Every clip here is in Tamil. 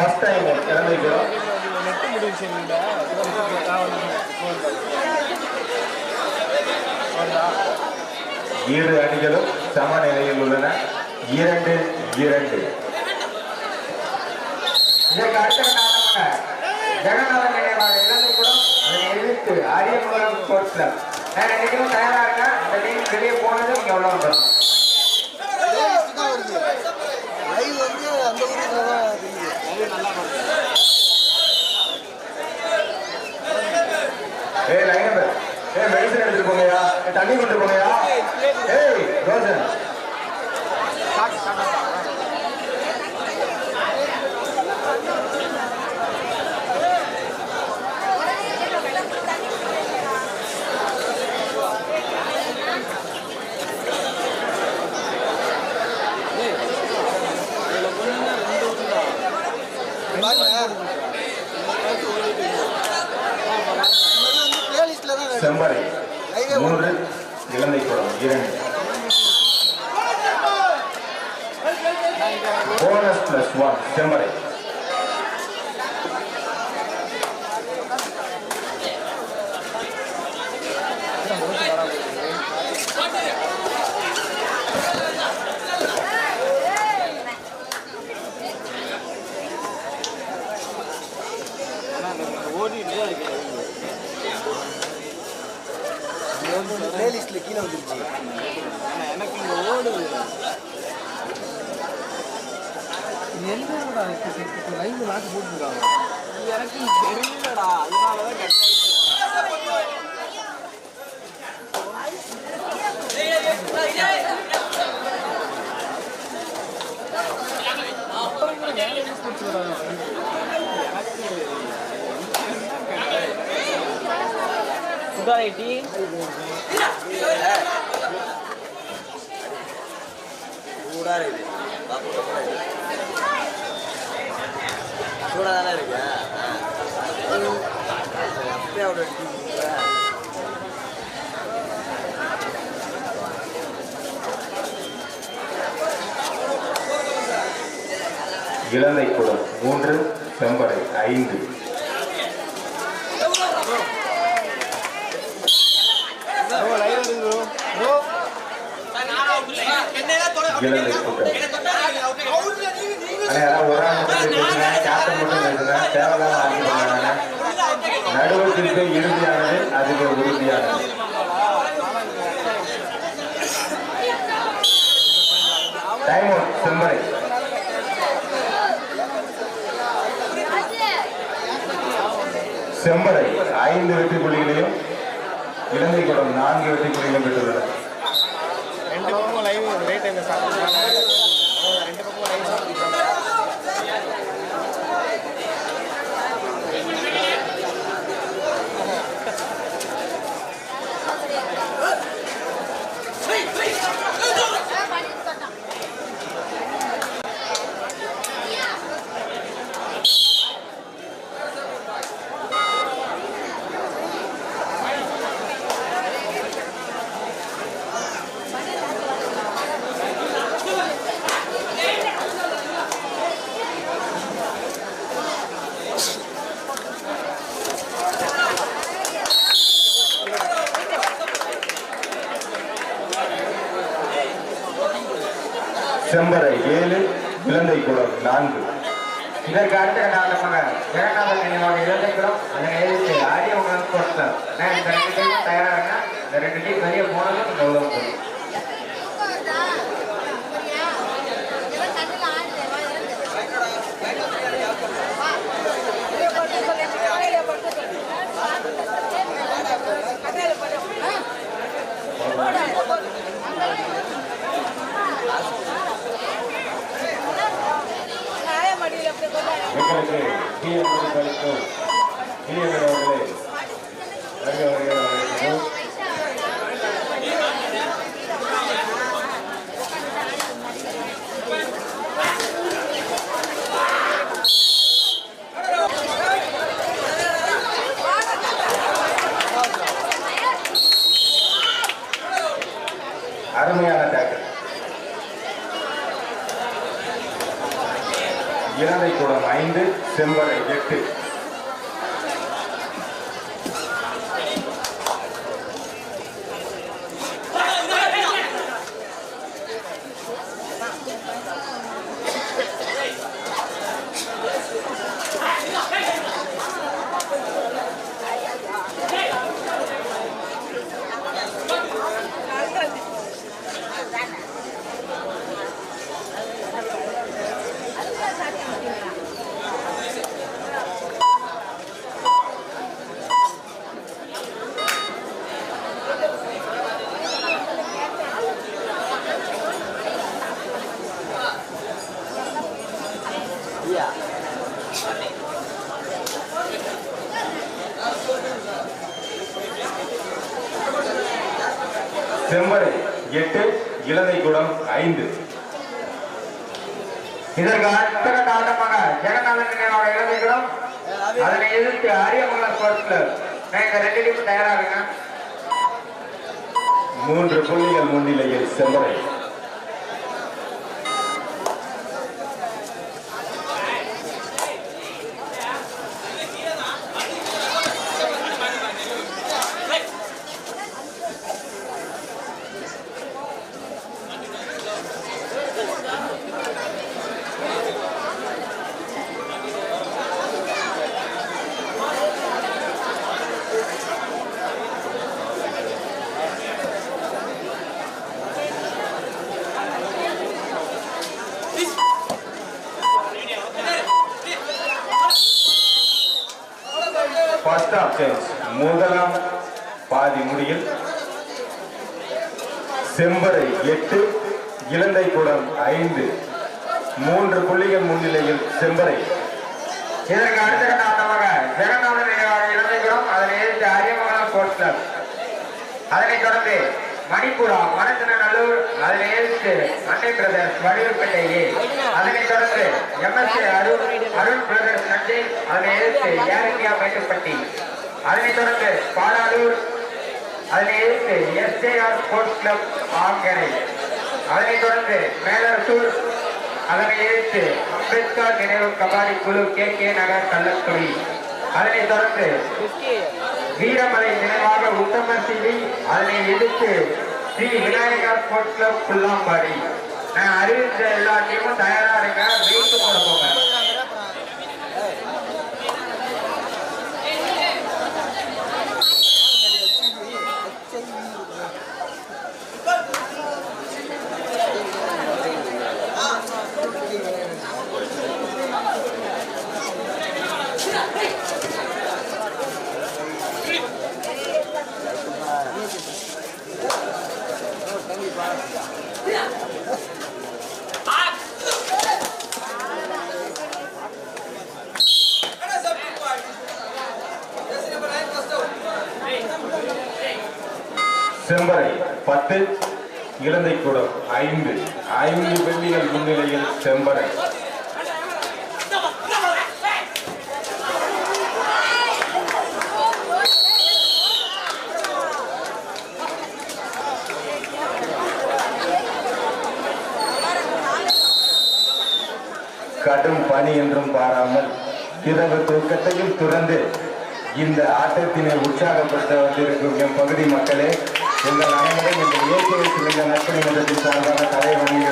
ஃபர்ஸ்ட் டைம் இல்லை இரு அணிகளும் சம நிலையில் உள்ளன. இரண்டு இரண்டு. ஜெகநாதன் நினைவாக இளந்துக்குடம் அதனை எதிர்த்து அரியமுகம் கிளப் வேற எங்கேயும் தயாராக இந்த டீம் வெளியே போனது இங்க உள்ள வந்துடும் லைவ் வந்து அந்த ஊரில் தான் தெரியுது ஏய் லைன் ஏய் மெடிசன் எடுத்துட்டு போங்கயா தண்ணி கொண்டு போங்கயா ஏய் ரோஜன் பிளேலிஸ்ட்ல தான் செம்பரை மூன்று இலந்தை குளம் இரண்டு போனஸ் பிளஸ் ஒன் செம்பரை பிளேலிஸ்ட்ல கீழே வந்துருச்சு எனக்கு இங்க ஓடுது எந்த ஊடா இப்போ லைவ் நாட்டு போட்டுருக்காங்க. எனக்கு தெரியலடா அதனால தான் சுதாரிட்டி சூடா இருக்கு சூடா தானே இருக்கு? அப்படியே இலந்தை குளம் மூன்று செம்பரை ஐந்து. ப்ரோ லைவ் அண்ணா யாராவது ஒரு ஆள் கேப்டன் மட்டும் பேசுங்க தேவையில்லாம ஆர்கியூ பண்ணாங்க நடுவத்திற்கு இறுதியானது அதுக்கு உறுதியானது. Time out செம்பரை. செம்பரை ஐந்து வெற்றி புள்ளிகளையும் இலங்கை குடம் நான்கு வெற்றி புள்ளிகளையும் பெற்றுள்ளனர் ரெண்டு பக்கமும் லைவ் ஒரே டைம்ல சாப்பிட்றாங்க செம்பரை ஏழு இலங்கை குளம் நான்கு. இதற்கு அடுத்த காரணமாக இரண்டாவது நினைவாக இளந்துக்குடம் அதனை எதிர்த்து அரியமுகம் ஸ்போர்ட்ஸ் கிளப் வேற இந்த ரெண்டு டீம் தயாராக இந்த ரெண்டு டீம் வெளியே போனது இங்க உள்ள வந்துடும் எங்களுக்கு டிஎம் கழிக்கும் டிஎம் அவர்களே அருமையான டேக்கல் இலங்கை கூட ஐந்து செம்பரை எட்டு செம்பரை எட்டு இலந்தைக்குடம் ஐந்து. இதற்கு அடுத்த காரணமாக ஆட்டமாக ஜெகநாதன் அதனை எதிர்த்து அரியமங்கலம் ஸ்போர்ட்ஸ் கிளப் இந்த ரெண்டு டீம் தயாராகுங்க மூன்று புள்ளிகள் முன்னிலையில் செம்பரை. ஃபர்ஸ்ட் ஆஃப் சேஞ்ச் முதலாம் பாதி முடியில் செம்பரை எட்டு இலந்தைக்குடம் ஐந்து. மூன்று புள்ளிகள் முன்னிலையில் செம்பரை. இதற்கு அடுத்த கட்ட ஆட்டமாக ஜெகநாதன் நினைவாக அதனை எதிர்த்து அரியமங்கலம் ஸ்போர்ட்ஸ் அதனைத் தொடர்ந்து மணிப்புரா மணச்சநல்லூர் அதனை எதிர்த்து அன்னை பிரதர்ஸ் வடிவப்பேட்டை அதனைத் தொடர்ந்து எம்எஸ்ஏ அருண் அருண் பிரதர்ஸ் நஞ்சை அதனை எதிர்த்து ஏர் இந்தியா மேட்டுப்பட்டி அதனைத் தொடர்ந்து பாலாலூர் அதனை எதிர்த்து எஸ்ஜேஆர் ஸ்போர்ட்ஸ் கிளப் ஆங்கரை அதனைத் தொடர்ந்து மேலரசூர் அதனை எதிர்த்து அம்பேத்கர் நினைவு கபாடி குழு கே கே நகர் கள்ளக்குடி. அதனைத் தொடர்ந்து வீரமலை நினைவாக உத்தமர் டிவி அதனை எதிர்த்து ஸ்ரீ விநாயகா ஸ்போர்ட்ஸ் கிளப் புல்லாம்பாடி. நான் அறிவித்த எல்லாத்தையும் டீமும் தயாரா இருங்க வெயிட் போட போங்க செம்பரை பத்து இலந்தைக்குடம் ஐந்து. ஐந்து வெள்ளிகள் முன்னிலையில் செம்பரை கடும் பணி என்றும் பாராமல் இரவு தூக்கத்தையும் துறந்து இந்த ஆட்டத்தினை உற்சாகப்படுத்த வந்திருக்கும் என் பகுதி மக்களே உங்கள் அனைவரும் இந்த இயற்கை சிறந்த நற்பணி மன்றத்தின் சார்பாக கலை வணிக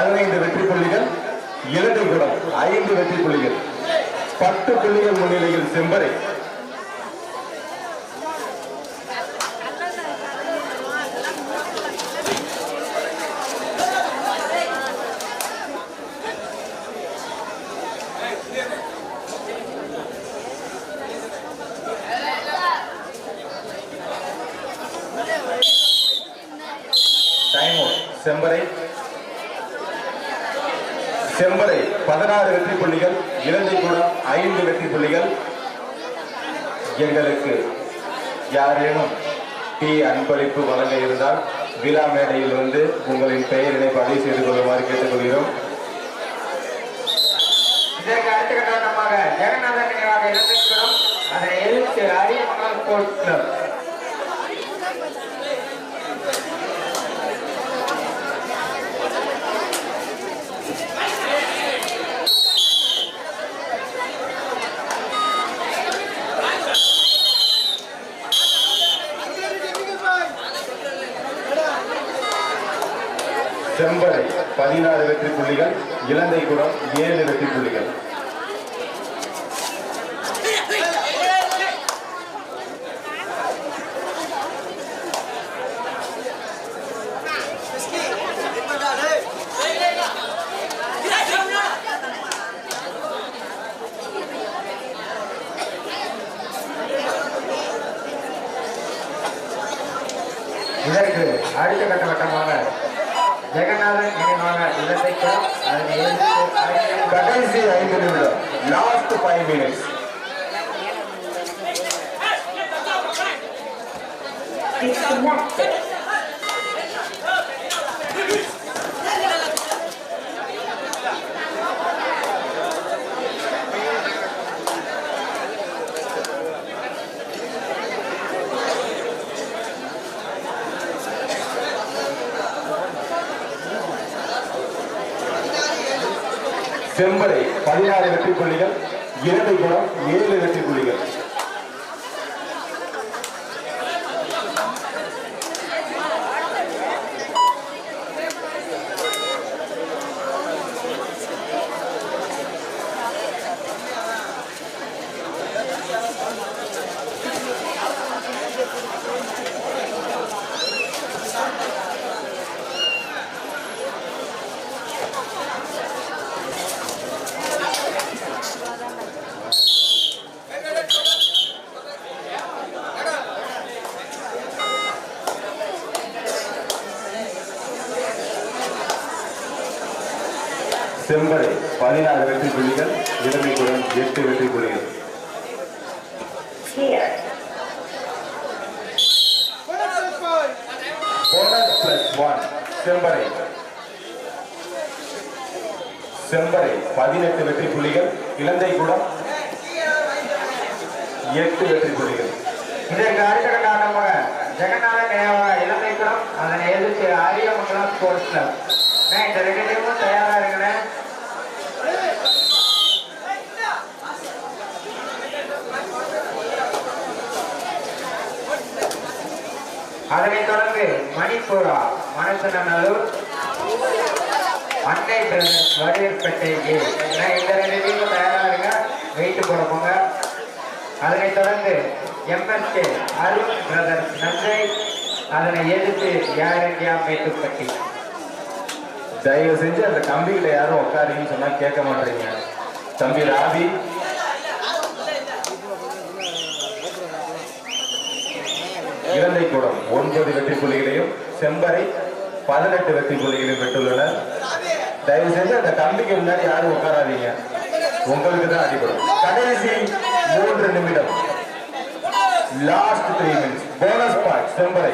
பதினைந்து வெற்றி புள்ளிகள் இரண்டு குடம் ஐந்து வெற்றி புள்ளிகள். பத்து புள்ளிகள் முன்னிலையில் செம்பரை. டைம் செம்பரை. செம்பரை பதினாறு வெற்றி புள்ளிகள் இலங்கை இலந்தைக்குளம் ஐந்து வெற்றி புள்ளிகள். எங்களுக்கு யாரேனும் டீ அன்பளிப்பு வழங்க இருந்தால் விழா மேடையில் வந்து உங்களின் பெயரினை பதிவு செய்து கொள்ளுமாறு கேட்டுக்கொள்கிறோம். இதற்கு அடுத்த கட்டமாக ஜெகநாதன் அதனை எதிர்த்து அரியமங்கலம் ஸ்போர்ட்ஸ் கிளப் செம்பரை பதினாறு வெற்றி புள்ளிகள் இலந்தைக்குளம் ஏழு வெற்றி புள்ளிகள் இதற்கு அடுத்த கட்டமாக ஜெகநாதன் நினைவாக இலந்தைக்குளம் அதனை எதிர்த்து அரியமங்கலம் கடைசி ஐந்து நிமிடம் last five minutes disconnected. Sembarai பதினாறு வெற்றி புள்ளிகள் இரண்டு ஏழு வெற்றி புள்ளிகள் செம்பரை பதினாறு வெற்றி புள்ளிகள் இலந்தைக்குளம் எட்டு வெற்றி புள்ளிகள். Bonus plus one Sembarai. Sembarai பதினெட்டு வெற்றி புள்ளிகள் இலந்தைக்குளம் எட்டு வெற்றி புள்ளிகள். இதற்கு அடுத்த கட்டமாக ஜெகநாதன் இலங்கை குடம். அதனை எதிர்த்து அரியமங்கலம் ஸ்போர்ட்ஸ் கிளப் அண்ணே, இந்த ரெண்டு டீமும் தயாராக இருக்கிறேன்? அதனைத் தொடர்ந்து மணிப்பூரா மனசநல்லூர் அன்னை பிரதர்ஸ் வடிவேற்பேட்டை ஏ. இந்த ரெண்டு டீமும் தயாரா இருங்க வெயிட் போட போங்க. அதனைத் தொடர்ந்து எம்எஸ்கே அருண் பிரதர்ஸ் நஞ்சை அதனை எதிர்த்து ஏர் இந்தியா மேட்டுப்பட்டி. தயவு செஞ்சு அந்த கம்பியில யாரும் உட்காருங்கன்னு சொன்னா கேட்க மாட்டீங்க தம்பி ராபி இலந்தைக்குளம் ஒன்பது வெற்றி புள்ளிகளையும் செம்பரை பதினெட்டு வெற்றி புள்ளிகளையும் பெற்றுள்ளனர் தயவு செஞ்சு அந்த கம்பிக்கு முன்னாடி யாரும் உட்காராதீங்க. உங்களுக்கு தான் அடிபடும். கடைசி மூன்று நிமிடம். Last three minutes bonus point Sembarai.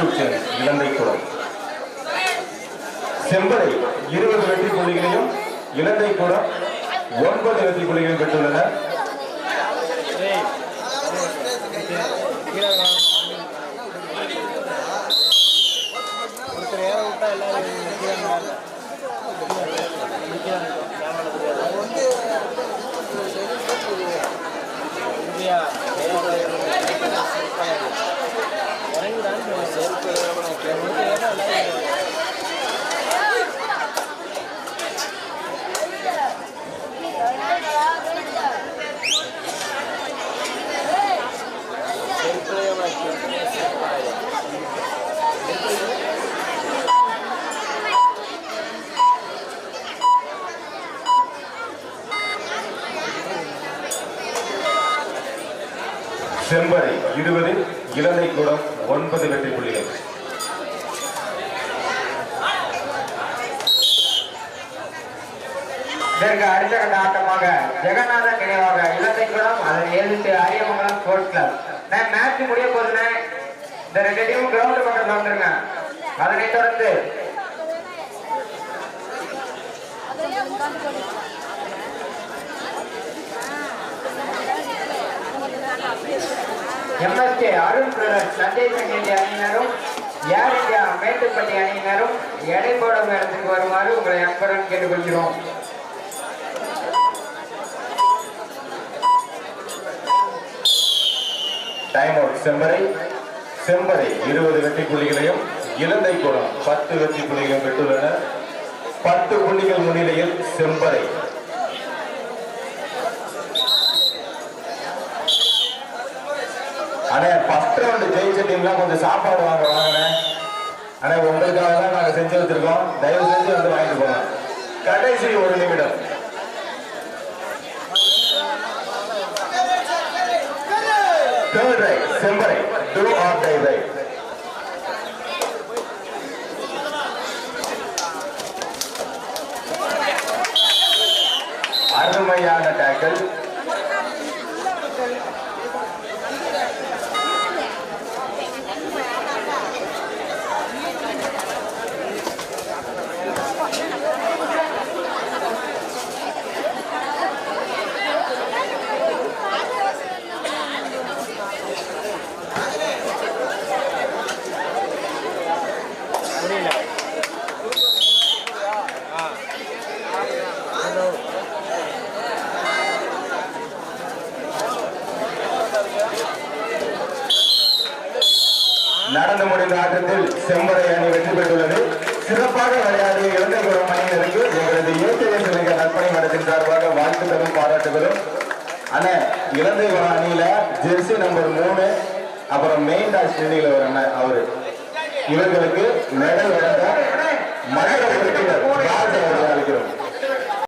Substitution Ilanthaikulam Sembarai இருபது வெற்றி புள்ளிகளையும் இலந்தைக்குளம் ஒன்பது வெற்றி புள்ளிகளையும் பெற்றுள்ளனர் Yeah. ¿Qué? ஜெகநாதன் நினைவாக இலந்தைக்குளம் அதன் எதிர்த்து அரியமங்கலம் ஸ்போர்ட்ஸ் கிளப் நான் மேட்ச் முடிய போதுனே இந்த ரெண்டு டீமும் கிரவுண்ட் பக்கத்தில் வந்துருங்க அதனைத் தொடர்ந்து எம்எஸ்கே அருண் பிரதர் சஞ்சய் சங்கேதி அணியினரும் ஏர் இந்தியா மேட்டுப்பட்டி அணியினரும் எடை போடும் இடத்துக்கு வருமாறு உங்களை அன்புடன் கேட்டுக்கொள்கிறோம். டைம் அவுட் செம்பரை செம்பரை இருபது வெற்றி புள்ளிகளையும் இலந்தை குளம் பத்து வெற்றி புள்ளிகளையும் பெற்றுள்ளனர் பத்து புள்ளிகள் முன்னிலையில் செம்பரை அண்ணே ஃபர்ஸ்ட் ரவுண்ட் ஜெயிச்ச டீம்லாம் கொஞ்சம் சாப்பாடு வாங்க வாங்கினேன் அண்ணே உங்களுக்காக தான் நாங்க செஞ்சு வச்சிருக்கோம். தயவு செஞ்சு வந்து வாங்கிட்டு போங்க. கடைசி ஒரு நிமிடம். Turn right, symbol right, do or die right. இந்த ஆட்டத்தில் செம்பரை அணி வெற்றி பெற்றுள்ளது. சிறப்பாக விளையாடிய இலங்கைபுரம் அணியினருக்கு எங்களது இயற்கை சிலைங்க நற்பணி மடத்தின் சார்பாக வாழ்த்துக்களும் பாராட்டுகளும். அண்ணே இலங்கைபுரம் அணியில ஜெர்சி நம்பர் மூணு அப்புறம் மெயின் டாஸ் அணியில ஒரு அண்ணன் அவரு. இவர்களுக்கு மெடல் வழங்க மண்டல உறுப்பினர் ராஜ்